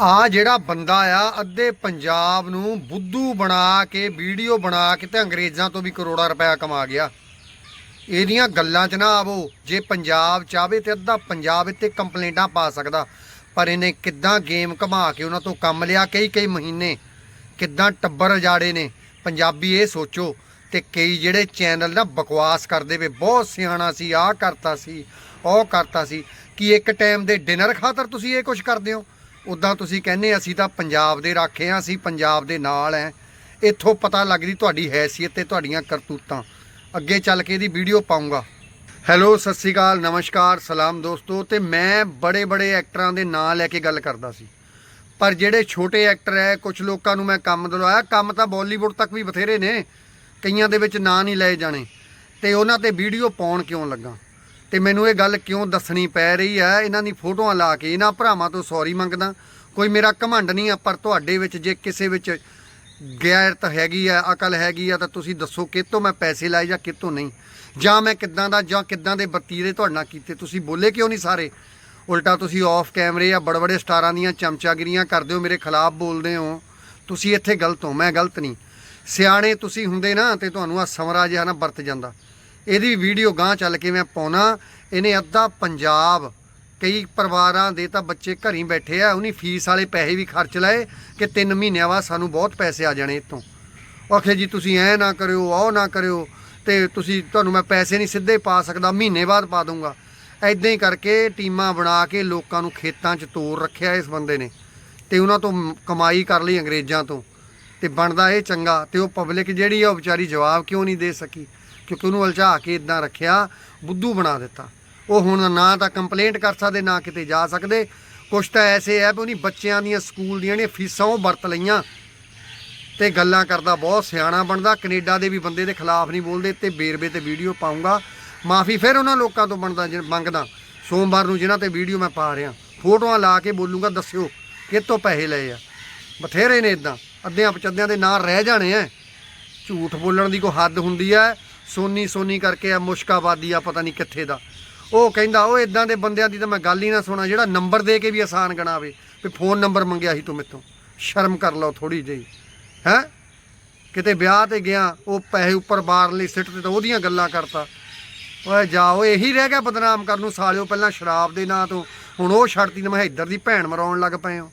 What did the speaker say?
ਆ ਜਿਹੜਾ ਬੰਦਾ ਆ, ਅੱਧੇ ਪੰਜਾਬ ਨੂੰ ਬੁੱਧੂ ਬਣਾ ਕੇ, ਵੀਡੀਓ ਬਣਾ ਕੇ ਤੇ ਅੰਗਰੇਜ਼ਾਂ ਤੋਂ ਵੀ ਕਰੋੜਾਂ ਰੁਪਇਆ ਕਮਾ ਗਿਆ। ਇਹਦੀਆਂ ਗੱਲਾਂ 'ਚ ਨਾ ਆਵੋ, ਜੇ ਪੰਜਾਬ ਚਾਵੇ ਤੇ ਅੱਧਾ ਪੰਜਾਬ ਇੱਥੇ ਕੰਪਲੇਂਟਾਂ ਪਾ ਸਕਦਾ। ਪਰ ਇਹਨੇ ਕਿੱਦਾਂ ਗੇਮ ਘਮਾ ਕੇ ਉਹਨਾਂ ਤੋਂ ਕੰਮ ਲਿਆ ਕਈ ਕਈ ਮਹੀਨੇ? ਕਿੱਦਾਂ ਟੱਬਰ ਉਜਾੜੇ ਨੇ? ਪੰਜਾਬੀ ਇਹ ਸੋਚੋ ਤੇ ਕਈ ਜਿਹੜੇ ਚੈਨਲ ਨਾ ਬਕਵਾਸ ਕਰਦੇ ਵੇ ਬਹੁਤ ਸਿਆਣਾ ਸੀ, ਆਹ ਕਰਤਾ ਸੀ, ਉਹ ਕਰਤਾ ਸੀ, ਕਿ ਇੱਕ ਟਾਈਮ ਦੇ ਡਿਨਰ ਖਾਤਰ ਤੁਸੀਂ ਇਹ ਕੁਝ ਕਰਦੇ ਹੋ? ਉਦਾਂ ਤੁਸੀਂ ਕਹਿੰਦੇ ਅਸੀਂ ਤਾਂ ਪੰਜਾਬ ਦੇ ਰਾਖੇ ਆ, ਅਸੀਂ ਪੰਜਾਬ ਦੇ ਨਾਲ ਐ। ਇੱਥੋਂ ਪਤਾ ਲੱਗਦੀ ਤੁਹਾਡੀ ਹੈਸੀਅਤ ਤੇ ਤੁਹਾਡੀਆਂ ਕਰਤੂਤਾਂ। ਅੱਗੇ ਚੱਲ ਕੇ ਇਹਦੀ ਵੀਡੀਓ ਪਾਉਂਗਾ। ਹੈਲੋ, ਸਤਿ ਸ੍ਰੀ ਅਕਾਲ, ਨਮਸਕਾਰ, ਸਲਾਮ ਦੋਸਤੋ। ਤੇ ਮੈਂ ਬੜੇ ਬੜੇ ਐਕਟਰਾਂ ਦੇ ਨਾਂ ਲੈ ਕੇ ਗੱਲ ਕਰਦਾ ਸੀ। ਪਰ ਜਿਹੜੇ ਛੋਟੇ ਐਕਟਰ ਐ ਕੁਝ ਲੋਕਾਂ ਨੂੰ ਮੈਂ ਕੰਮ ਦਿਲਾਇਆ ਕੰਮ ਤਾਂ ਬਾਲੀਵੁੱਡ ਤੱਕ ਵੀ ਬਥੇਰੇ ਨੇ। ਕਈਆਂ ਦੇ ਵਿੱਚ ਨਾਂ ਨਹੀਂ ਲਏ ਜਾਣੇ। ਤੇ ਉਹਨਾਂ ਤੇ ਵੀਡੀਓ ਪਾਉਣ ਕਿਉਂ ਲੱਗਾ? ਤੇ ਮੈਨੂੰ ਇਹ ਗੱਲ ਕਿਉਂ ਦੱਸਣੀ ਪੈ ਰਹੀ ਹੈ ਇਹਨਾਂ ਦੀ ਫੋਟੋਆਂ ਲਾ ਕੇ ਇਹਨਾਂ ਭਰਾਵਾਂ ਤੋਂ ਸੌਰੀ ਮੰਗਦਾ। ਕੋਈ ਮੇਰਾ ਘਮੰਡ ਨਹੀਂ ਆ, ਪਰ ਤੁਹਾਡੇ ਵਿੱਚ ਜੇ ਕਿਸੇ ਵਿੱਚ ਗੈਰਤ ਹੈਗੀ ਆ, ਅਕਲ ਹੈਗੀ ਆ, ਤਾਂ ਤੁਸੀਂ ਦੱਸੋ ਕਿਤੋਂ ਮੈਂ ਪੈਸੇ ਲਾਏ ਜਾਂ ਕਿਤੋਂ ਨਹੀਂ। ਜਾਂ ਮੈਂ ਕਿੱਦਾਂ ਦਾ, ਜਾਂ ਕਿੱਦਾਂ ਦੇ ਵਰਤੀਰੇ ਤੁਹਾਡੇ ਨਾਲ ਕੀਤੇ। ਤੁਸੀਂ ਬੋਲੇ ਕਿਉਂ ਨਹੀਂ ਸਾਰੇ? ਉਲਟਾ ਤੁਸੀਂ ਆਫ ਕੈਮਰੇ ਆ ਬੜੇ ਬੜੇ ਸਟਾਰਾਂ ਦੀਆਂ ਚਮਚਾਗਿਰੀਆਂ ਕਰਦੇ ਹੋ, ਮੇਰੇ ਖਿਲਾਫ ਬੋਲਦੇ ਹੋ। ਤੁਸੀਂ ਇੱਥੇ ਗਲਤ ਹੋ, ਮੈਂ ਗਲਤ ਨਹੀਂ। ਸਿਆਣੇ ਤੁਸੀਂ ਹੁੰਦੇ ਨਾ, ਤੇ ਤੁਹਾਨੂੰ ਆ ਸਮਰਾ ਜਿਹਾ ਨਾ ਵਰਤ ਜਾਂਦਾ। ਇਹਦੀ ਵੀਡੀਓ ਗਾਂ ਚੱਲ ਕੇ ਮੈਂ ਪਾਉਣਾ। ਇਹਨੇ ਅੱਧਾ ਪੰਜਾਬ, ਕਈ ਪਰਿਵਾਰਾਂ ਦੇ ਤਾਂ ਬੱਚੇ ਘਰੀ ਬੈਠੇ ਆ, ਉਹਨੀ ਫੀਸ ਵਾਲੇ ਪੈਸੇ ਵੀ ਖਰਚ ਲਏ ਕਿ 3 ਮਹੀਨਿਆਂ ਬਾਅਦ ਸਾਨੂੰ ਬਹੁਤ ਪੈਸੇ ਆ ਜਾਣੇ ਇਤੋਂ ਆਖੇ ਜੀ, ਤੁਸੀਂ ਐ ਨਾ ਕਰਿਓ, ਉਹ ਨਾ ਕਰਿਓ, ਤੇ ਤੁਸੀਂ, ਤੁਹਾਨੂੰ ਮੈਂ ਪੈਸੇ ਨਹੀਂ ਸਿੱਧੇ ਪਾ ਸਕਦਾ, ਮਹੀਨੇ ਬਾਅਦ ਪਾ ਦੂੰਗਾ ਐਦਾਂ ਹੀ ਕਰਕੇ ਟੀਮਾਂ ਬਣਾ ਕੇ ਲੋਕਾਂ ਨੂੰ ਖੇਤਾਂ 'ਚ ਤੋਰ ਰੱਖਿਆ ਇਸ ਬੰਦੇ ਨੇ। ਤੇ ਉਹਨਾਂ ਤੋਂ ਕਮਾਈ ਕਰ ਲਈ ਅੰਗਰੇਜ਼ਾਂ ਤੋਂ। ਤੇ ਬਣਦਾ ਇਹ ਚੰਗਾ, ਤੇ ਉਹ ਪਬਲਿਕ ਜਿਹੜੀ ਆ, ਉਹ ਵਿਚਾਰੀ ਜਵਾਬ ਕਿਉਂ ਨਹੀਂ ਦੇ ਸਕੀ? ਕਿਉਂਕਿ ਉਹਨੂੰ ਉਲਝਾ ਕੇ ਇਦਾਂ ਰੱਖਿਆ, ਬੁੱਧੂ ਬਣਾ ਦਿੱਤਾ। ਉਹ ਹੁਣ ਨਾ ਤਾਂ ਕੰਪਲੇਂਟ ਕਰ ਸਕਦੇ, ਨਾ ਕਿਤੇ ਜਾ ਸਕਦੇ। ਕੁਛ ਤਾਂ ਐਸੇ ਹੈ ਵੀ ਉਹਨੀ ਬੱਚਿਆਂ ਦੀਆਂ, ਸਕੂਲ ਦੀਆਂ ਨੇ ਫੀਸਾਂ ਉਹ ਵਰਤ ਲਈਆਂ। ਤੇ ਗੱਲਾਂ ਕਰਦਾ ਬਹੁਤ ਸਿਆਣਾ ਬਣਦਾ, ਕੈਨੇਡਾ ਦੇ ਵੀ ਬੰਦੇ ਦੇ ਖਿਲਾਫ ਨਹੀਂ ਬੋਲਦੇ, ਤੇ ਬੇਰਵੇ ਤੇ ਵੀਡੀਓ ਪਾਉਂਗਾ। ਮਾਫੀ ਫਿਰ ਉਹਨਾਂ ਲੋਕਾਂ ਤੋਂ ਬਣਦਾ ਜਿਹ- ਮੰਗਦਾ। ਸੋਮਵਾਰ ਨੂੰ ਜਿਨ੍ਹਾਂ ਤੇ ਵੀਡੀਓ ਮੈਂ ਪਾ ਰਿਹਾ, ਫੋਟੋਆਂ ਲਾ ਕੇ ਬੋਲੂੰਗਾ, ਦੱਸਿਓ ਕਿੱਥੋਂ ਪੈਸੇ ਲਏ ਆ। ਬਥੇਰੇ ਨੇ ਇਦਾਂ ਅੱਧਿਆਂ ਪਚੱਦਿਆਂ ਦੇ ਨਾਂ ਰਹਿ ਜਾਣੇ ਆ ਝੂਠ ਬੋਲਣ ਦੀ ਕੋਈ ਹੱਦ ਹੁੰਦੀ ਆ ਸੋਨੀ ਸੋਨੀ ਕਰਕੇ ਆ ਮੁਸ਼ਕਾਬਾਦੀ ਆ ਪਤਾ ਨਹੀਂ ਕਿੱਥੇ ਦਾ। ਉਹ ਕਹਿੰਦਾ ਉਹ ਇਦਾਂ ਦੇ ਬੰਦਿਆਂ ਦੀ ਤਾਂ ਮੈਂ ਗੱਲ ਹੀ ਨਾ ਸੁਣਾ। ਜਿਹੜਾ ਨੰਬਰ ਦੇ ਕੇ ਵੀ ਆਸਾਨ ਗਣਾਵੇ, ਵੀ ਫੋਨ ਨੰਬਰ ਮੰਗਿਆ ਸੀ ਤੂੰ ਮੇਤੋਂ। ਸ਼ਰਮ ਕਰ ਲਓ ਥੋੜੀ ਜਿਹੀ। ਹੈ? ਕਿਤੇ ਵਿਆਹ ਤੇ ਗਿਆ, ਉਹ ਪੈਸੇ ਉੱਪਰ ਬਾਰ ਲਈ ਸਿੱਟ ਤੇ ਤਾਂ ਉਹਦੀਆਂ ਗੱਲਾਂ ਕਰਤਾ। ਓਏ ਜਾਓ ਇਹੀ ਰਹਿ ਗਿਆ ਬਦਨਾਮ ਕਰਨ ਨੂੰ। ਸਾਲਿਓ, ਪਹਿਲਾਂ ਸ਼ਰਾਬ ਦੇ ਨਾਂ ਤੋਂ। ਹੁਣ ਉਹ ਛੱਡਤੀ ਤੇ ਮੈਂ ਇੱਧਰ ਦੀ ਭੈਣ ਮਰਾਉਣ ਲੱਗ ਪਏ ਹੋ